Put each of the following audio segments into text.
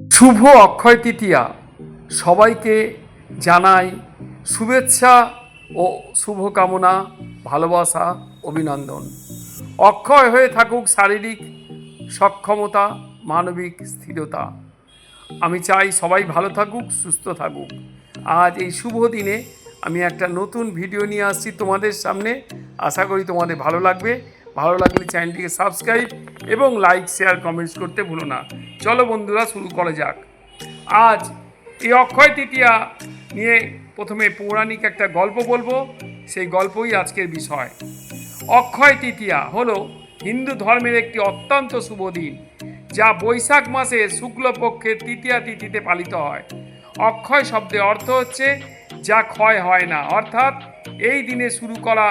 শুভ অক্ষয় তৃতীয়া। সবাইকে জানাই শুভেচ্ছা ও শুভকামনা, ভালোবাসা, অভিনন্দন। অক্ষয় হয়ে থাকুক শারীরিক সক্ষমতা, মানবিক স্থিরতা। আমি চাই সবাই ভালো থাকুক, সুস্থ থাকুক। আজ এই শুভ দিনে আমি একটা নতুন ভিডিও নিয়ে আসছি তোমাদের সামনে। আশা করি তোমাদের ভালো লাগবে। ভালো লাগলে চ্যানেলটিকে সাবস্ক্রাইব এবং লাইক, শেয়ার, কমেন্টস করতে ভুলো না। চলো বন্ধুরা শুরু করা যাক। আজ এই অক্ষয় তৃতীয়া নিয়ে প্রথমে পৌরাণিক একটা গল্প বলব, সেই গল্পই আজকের বিষয়। অক্ষয় তৃতীয়া হলো হিন্দু ধর্মের একটি অত্যন্ত শুভ দিন, যা বৈশাখ মাসে শুক্লপক্ষের তৃতীয়া তিথিতে পালিত হয়। অক্ষয় শব্দের অর্থ হচ্ছে যা ক্ষয় হয় না, অর্থাৎ এই দিনে শুরু করা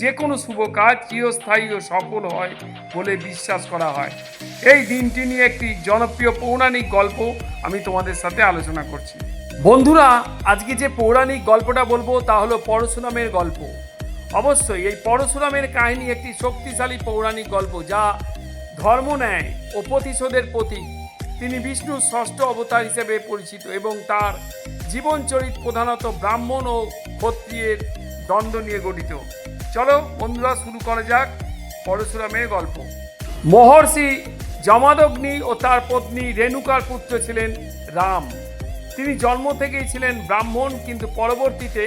যে কোনো শুভ কাজ চিরস্থায়ী ও সফল হয় বলে বিশ্বাস করা হয়। এই দিনটি নিয়ে একটি জনপ্রিয় পৌরাণিক গল্প আমি তোমাদের সাথে আলোচনা করছি। বন্ধুরা, আজকে যে পৌরাণিক গল্পটা বলব তা হলো পরশুরামের গল্প। অবশ্যই এই পরশুরামের কাহিনী একটি শক্তিশালী পৌরাণিক গল্প যা ধর্ম, ন্যায় ও প্রতিশোধের প্রতীক। তিনি বিষ্ণুর ষষ্ঠ অবতার হিসেবে পরিচিত এবং তার জীবনচরিত প্রধানত ব্রাহ্মণ ও ক্ষত্রিয়ের দ্বন্দ্ব নিয়ে গঠিত। চলো বন্ধুরা শুরু করা যাক পরশুরামের গল্প। মহর্ষি জমাদগ্নি ও তার পত্নী রেণুকার পুত্র ছিলেন রাম। তিনি জন্ম থেকেই ছিলেন ব্রাহ্মণ, কিন্তু পরবর্তীতে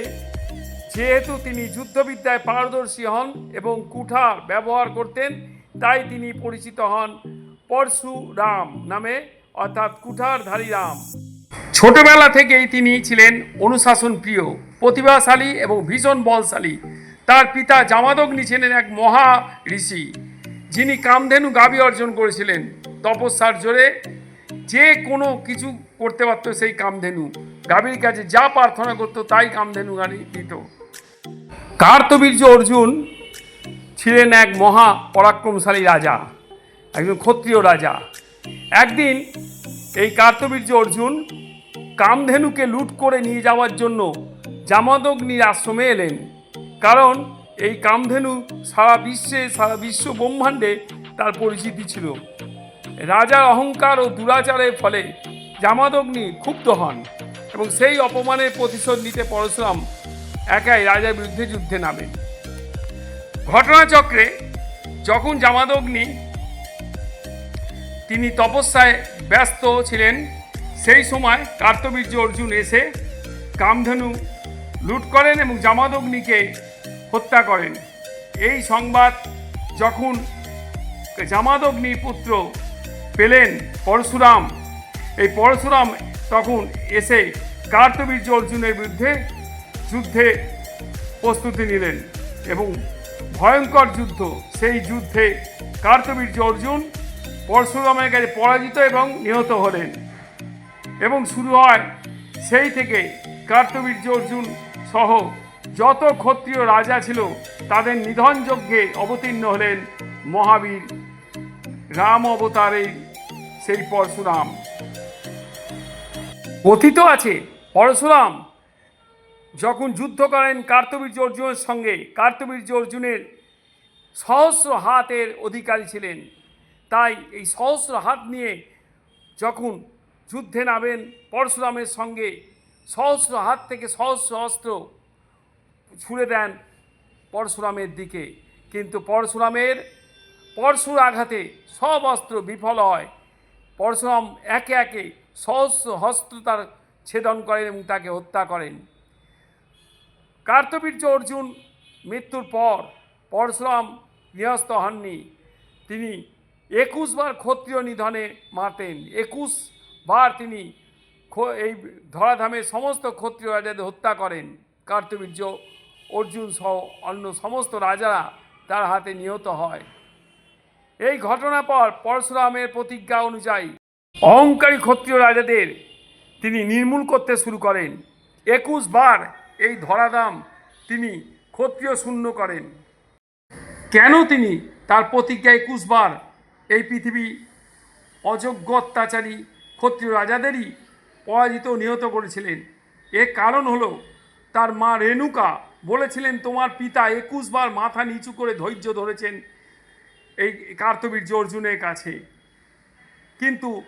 যেহেতু তিনি যুদ্ধবিদ্যায় পারদর্শী হন এবং কুঠার ব্যবহার করতেন, তাই তিনি পরিচিত হন পরশুরাম নামে, অর্থাৎ কুঠারধারী রাম। ছোটবেলা থেকেই তিনি ছিলেন অনুশাসন প্রিয় প্রতিভাশালী এবং ভীষণ বলশালী। তার পিতা জামাদগ্নি ছিলেন এক মহা ঋষি, যিনি কামধেনু গাবি অর্জন করেছিলেন। তপস্যার জোরে যে কোনো কিছু করতে পারত সেই কামধেনু। গাভীর কাছে যা প্রার্থনা করতো তাই কামধেনু গানি দিত। কার্তবীর্য অর্জুন ছিলেন এক মহা পরাক্রমশালী রাজা, একজন ক্ষত্রিয় রাজা। একদিন এই কার্তবীর্য অর্জুন কামধেনুকে লুট করে নিয়ে যাওয়ার জন্য জামদগ্নির আশ্রমে এলেন। কারণ এই কামধেনু সারা বিশ্বে, সারা বিশ্ব ব্রহ্মাণ্ডে তার পরিচিতি ছিল। রাজার অহংকার ও দুরাচারের ফলে জামাদগ্নি ক্ষুব্ধ হন এবং সেই অপমানের প্রতিশোধ নিতে পরশুরাম একাই রাজার বিরুদ্ধে যুদ্ধে নামেন ঘটনাচক্রে যখন জামাদগ্নি তিনি তপস্যায় ব্যস্ত ছিলেন, সেই সময় কার্তবীর্য অর্জুন এসে কামধেনু লুট করেন এবং জামাদগ্নিকে হত্যা করেন। এই সংবাদ যখন জামাদগ্নি পুত্র পেলেন পরশুরাম, এই পরশুরাম তখন এসে কার্তবীর্য অর্জুনের বিরুদ্ধে যুদ্ধে প্রস্তুতি নিলেন এবং ভয়ঙ্কর যুদ্ধ। সেই যুদ্ধে কার্তবীর্য অর্জুন পরশুরামের কাছে পরাজিত এবং নিহত হলেন এবং শুরু হয় সেই থেকে কার্তবীর্য অর্জুন সহ যত ক্ষত্রিয় রাজা ছিল, তাদের নিধন যজ্ঞে অবতীর্ণ হলেন মহাবীর। রাম অবতারে সেই পরশুরাম। কথিত আছে, পরশুরাম যখন যুদ্ধ করেন কার্তবীর্য অর্জুনের সঙ্গে কার্তবীর্য অর্জুনের সহস্র হাতের অধিকারী ছিলেন। তাই এই সহস্র হাত নিয়ে যখন যুদ্ধে নামেন, পরশুরামের সঙ্গে সহস্র হাত থেকে সহস্র অস্ত্র ছুড়ে দেন পরশুরামের দিকে। কিন্তু পরশুরামের পরশুর আঘাতে সব অস্ত্র বিফল হয়। পরশুরাম একে একে সহস্র হস্ত্র তার ছেদন করেন এবং তাকে হত্যা করেন। কার্তবীর্য অর্জুন মৃত্যুর পর পরশুরাম নিহস্ত হননি, তিনি একুশ বার ক্ষত্রিয় নিধনে মারতেন একুশ বার তিনি এই ধরাধামে সমস্ত ক্ষত্রিয় রাজাদের হত্যা করেন। কার্তবীর্য অর্জুন সহ অন্য সমস্ত রাজারা তার হাতে নিহত হয়। এই ঘটনার পর পরশুরামের প্রতিজ্ঞা অনুযায়ী অহংকারী ক্ষত্রিয় রাজাদের তিনি নির্মূল করতে শুরু করেন। একুশ বার এই ধরাধাম তিনি ক্ষত্রিয় শূন্য করেন। কেন তিনি তার প্রতিজ্ঞা একুশ বার? এই পৃথিবী অযোগ্য অত্যাচারী ক্ষত্রিয় রাজাদেরই পরাজিত নিহত করেছিলেন। এর কারণ হলো তার মা রেণুকা বলেছিলেন, তোমার পিতা একুশ বার মাথা নিচু করে ধৈর্য ধরেছেন এই কার্তবীর্য অর্জুনের কাছে। কিন্তু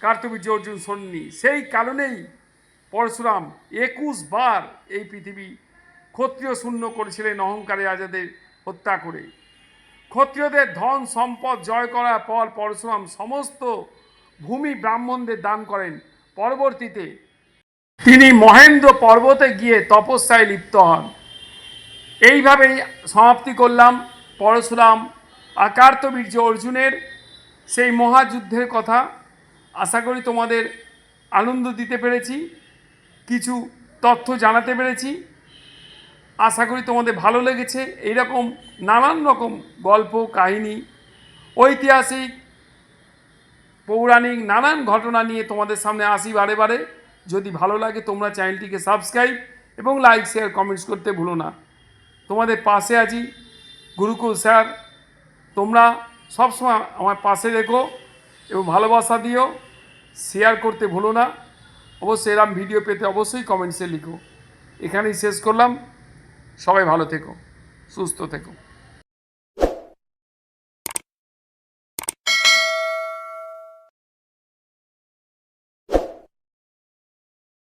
কার্তবীর্য অর্জুন সন্নি সেই কারণেই পরশুরাম একুশ বার এই পৃথিবী ক্ষত্রিয় শূন্য করেছিলেন অহংকারে আজাদের হত্যা করে। ক্ষত্রিয়দের ধন, সম্পদ জয় করার পর পরশুরাম সমস্ত ভূমি ব্রাহ্মণদের দান করেন। পরবর্তীতে তিনি মহেন্দ্র পর্বতে গিয়ে তপস্যায় লিপ্ত হন। এইভাবেই সমাপ্তি করলাম, পরশুরাম আকার্তবীর্য অর্জুনের সেই মহাযুদ্ধের কথা আশা করি তোমাদের আনন্দ দিতে পেরেছি, কিছু তথ্য জানাতে পেরেছি। আশা করি তোমাদের ভালো লেগেছে। এইরকম নানান রকম গল্প, কাহিনী, ঐতিহাসিক, পৌরাণিক নানান ঘটনা নিয়ে তোমাদের সামনে আসি বারে বারে। যদি ভালো লাগে তোমরা চ্যানেলটিকে সাবস্ক্রাইব এবং লাইক, শেয়ার, কমেন্টস করতে ভুলো না। তোমাদের পাশে আছি। গুরুকুল স্যার, তোমরা সবসময় আমার পাশে রেখো এবং ভালোবাসা দিও। শেয়ার করতে ভুলো না। অবশ্যই এরম ভিডিও পেতে অবশ্যই কমেন্টসে লিখো। এখানেই শেষ করলাম। সবাই ভালো থেকো, সুস্থ থেকো।